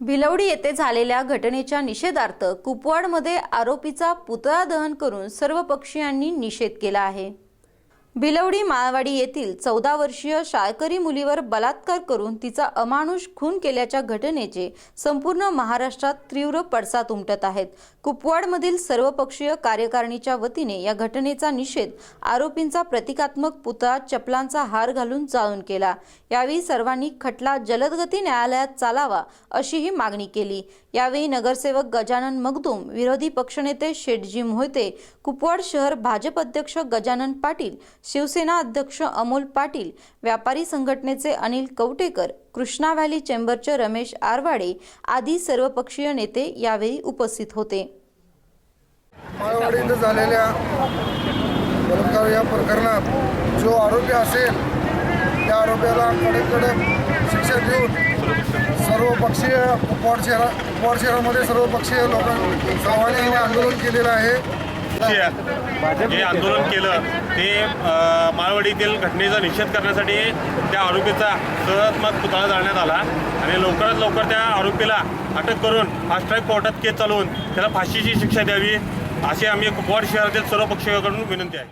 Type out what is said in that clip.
भिलवडी येथे झालेल्या घटनेच्या निषेधार्थ कुपवाडमध्ये आरोपीचा पुतळा दहन करून सर्व पक्षीयांनी निषेध केला आहे. भिलवडी माळवाडी येथील चौदा वर्षीय शाळकरी मुलीवर बलात्कार करून तिचा अमानुष खून केल्याच्या घटनेचे संपूर्ण महाराष्ट्रात तीव्र पडसाद उमटत आहेत. कुपवाडमधील सर्वपक्षीय कार्यकारिणीच्या वतीने या घटनेचा निषेध आरोपींचा प्रतिकात्मक पुतळा चपलांचा हार घालून जाळून केला. यावेळी सर्वांनी खटला जलदगती न्यायालयात चालावा अशीही मागणी केली. यावेळी नगरसेवक गजानन मगदूम विरोधी पक्षनेते शेटजी मोहिते कुपवाड शहर भाजप अध्यक्ष गजानन पाटील शिवसेना अध्यक्ष अमोल पाटील व्यापारी संघटनेचे अनिल कवटेकर कृष्णा व्हॅली चेंबरचे रमेश आरवाडे आदी सर्वपक्षीय नेते यावेळी उपस्थित होते. झालेल्या या प्रकरणात जो आरोपी असेल त्या आरोपीला कडक कडक शिक्षा देऊन सर्वपक्षीय उपवाड शहरा उपवाड शहरामध्ये सर्वपक्षीय लोकांनी सर्वांनी आंदोलन केलेलं आहे. जे आंदोलन केलं ते अ, माळवाडीतील घटनेचा निषेध करण्यासाठी त्या आरोपीचा सहजात्मक पुतळा जाळण्यात आला आणि लवकरात लवकर त्या आरोपीला अटक करून फास्ट्रॅक कोर्टात केस चालवून त्याला फाशीची शिक्षा द्यावी अशी आम्ही कुपवाड शहरातील सर्व पक्षाकडून विनंती आहे.